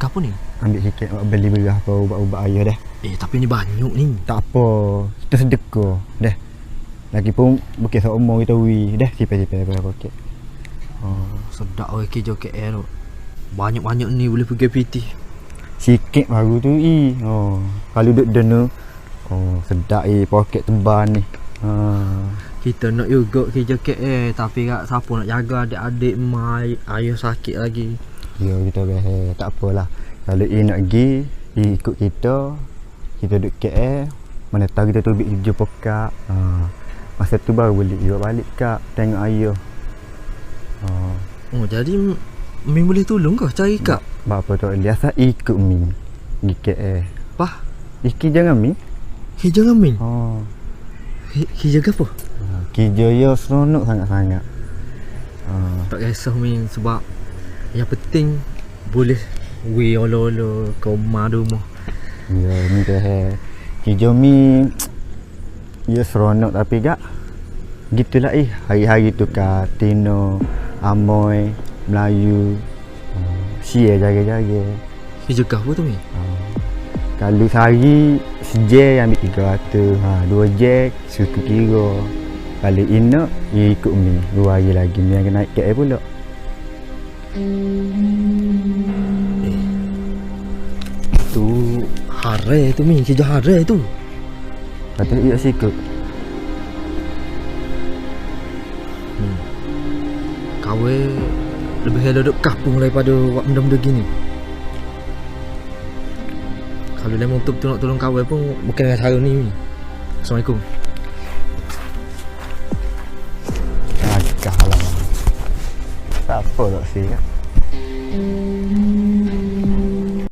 Kau apa ni? Ambil sikit buat beli beras apa ubat-ubat ayah dah. Eh tapi ni banyak ni. Tak apa. Kita sedekah. Dah. Lagipun bukit seumur kita wi. Dah sipai-sipai berapa poket. Oh, sedap oi kerja KL tu. Banyak-banyak ni boleh pergi PT. Sikit baru tu i. Oh. Kalau duduk dena. Oh, sedap i poket tebal ni. Ha. Kita nak juga kerja KL tapi kak siapa nak jaga adik-adik mai ayah sakit lagi. Ya kita behel. Tak apalah. Kalau i nak pergi, i ikut kita. Kita duduk KL. Mana tahu kita tu ambil kerja pekak. Ha. Masa tu baru boleh juga balik kak. Tengok ayah. Ha. Oh jadi Min boleh tolong kau cari kak. Bapa tu dia asal ikut mi. Pergi KL. Pah, Iki jangan mi. kerja dengan Min. Oh. Ke- Kerja ke apa? Ha. Kerja ya seronok sangat-sangat. Ha. Tak kisah Min sebab yang penting boleh we olo-olo kau rumah rumah. Ya, mi tu he. Kerja mi ya seronok tapi gak gitulah eh hari-hari tu ka Tino, Amoy, Melayu. Uh, Sia jaga-jaga. Ke apa tu Min? Uh, kalau sehari sejek ambil 300 ha, Dua jek suku kira Kalau inak ia ikut mi Dua hari lagi mi akan naik KL pula Eh. Tu hare tu Min, kerja hare tu. Kata ia sikut Hmm. Kau lebih elok duduk kampung daripada buat benda-benda gini. Kalau lemon tu nak tolong kau pun bukan dengan cara ni. Assalamualaikum. Joder, sí.